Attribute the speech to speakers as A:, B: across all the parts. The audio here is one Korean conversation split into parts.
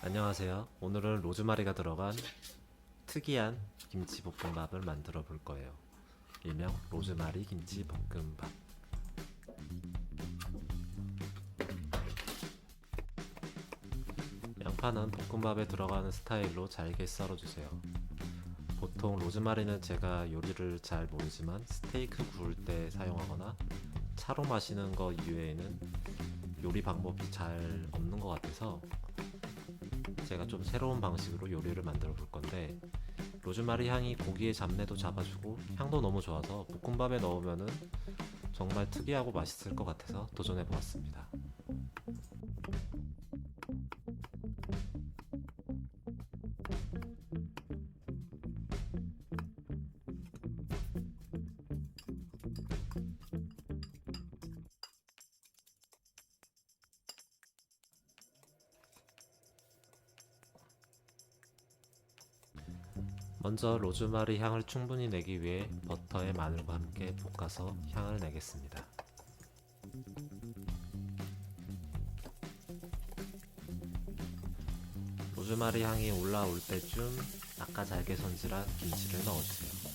A: 안녕하세요. 오늘은 로즈마리가 들어간 특이한 김치 볶음밥을 만들어 볼 거예요. 일명 로즈마리 김치 볶음밥. 양파는 볶음밥에 들어가는 스타일로 잘게 썰어주세요. 보통 로즈마리는 제가 요리를 잘 모르지만 스테이크 구울 때 사용하거나 차로 마시는 거 이외에는 요리 방법이 잘 없는 것 같아서 제가 좀 새로운 방식으로 요리를 만들어 볼 건데 로즈마리 향이 고기의 잡내도 잡아주고 향도 너무 좋아서 볶음밥에 넣으면은 정말 특이하고 맛있을 것 같아서 도전해 보았습니다. 먼저 로즈마리 향을 충분히 내기 위해 버터에 마늘과 함께 볶아서 향을 내겠습니다. 로즈마리 향이 올라올 때쯤 아까 잘게 손질한 김치를 넣어주세요.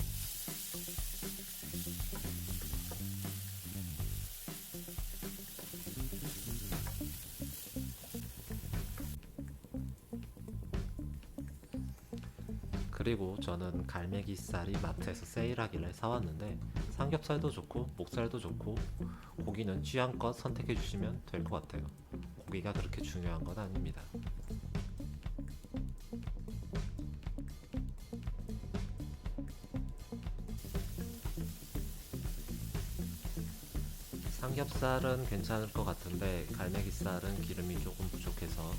A: 그리고 저는 갈매기살이 마트에서 세일하길래 사왔는데 삼겹살도 좋고 목살도 좋고 고기는 취향껏 선택해 주시면 될 것 같아요. 고기가 그렇게 중요한 건 아닙니다. 삼겹살은 괜찮을 것 같은데 갈매기살은 기름이 조금 부족해서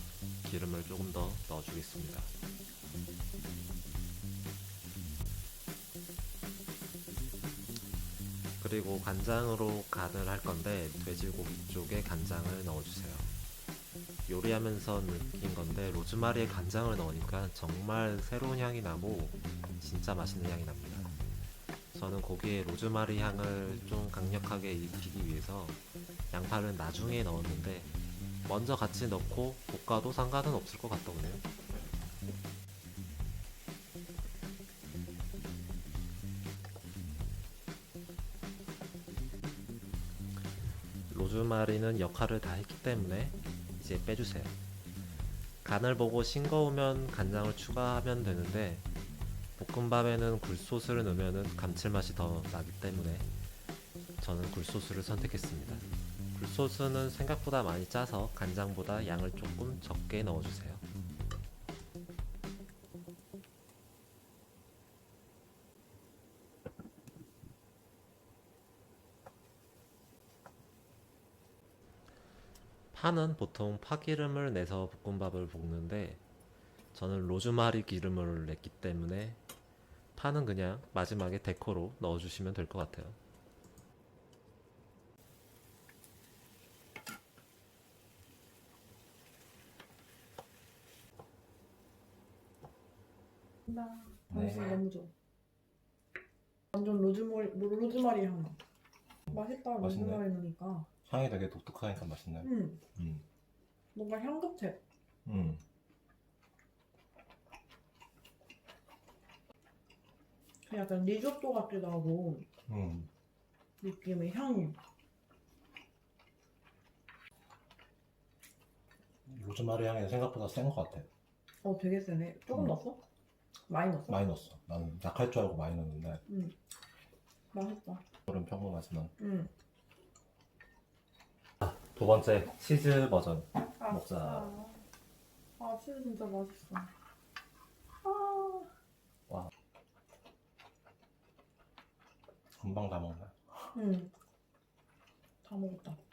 A: 기름을 조금 더 넣어주겠습니다. 그리고 간장으로 간을 할 건데 돼지고기 쪽에 간장을 넣어주세요. 요리하면서 느낀 건데 로즈마리에 간장을 넣으니까 정말 새로운 향이 나고 진짜 맛있는 향이 납니다. 저는 고기에 로즈마리 향을 좀 강력하게 입히기 위해서 양파를 나중에 넣었는데 먼저 같이 넣고 볶아도 상관은 없을 것 같더군요. 로즈마리는 역할을 다 했기 때문에 이제 빼주세요. 간을 보고 싱거우면 간장을 추가하면 되는데 볶음밥에는 굴소스를 넣으면 감칠맛이 더 나기 때문에 저는 굴소스를 선택했습니다. 굴소스는 생각보다 많이 짜서 간장보다 양을 조금 적게 넣어주세요. 파는 보통 파기름을 내서 볶음밥을 볶는데 저는 로즈마리 기름을 냈기 때문에 파는 그냥 마지막에 데코로 넣어주시면 될 것 같아요.
B: 나
C: 네.
B: 당신 너무 좋아. 완전 로즈마리 로즈마리 향. 맛있다
C: 맛있네.
B: 로즈마리 넣으니까.
C: 향이 되게 독특하니까 맛있네.
B: 음
C: 음.
B: 뭔가 향긋해.
C: 음.
B: 약간 리조또 같기도 하고
C: 음.
B: 느낌의 향이.
C: 로즈마리 향이 생각보다 센 것 같아.
B: 어 되게 세네. 조금
C: 음.
B: 넣었어? 많이 넣었어?
C: 많이 넣었어. 나는 약할 줄 알고 많이 넣었는데
B: 음 맛있다.
C: 그런 평범하지만
B: 음.
A: 두 번째 치즈 버전
B: 아,
A: 먹자.
B: 아, 아 치즈 진짜 맛있어. 아.
C: 금방 다 먹네.
B: 음. 다 먹었다.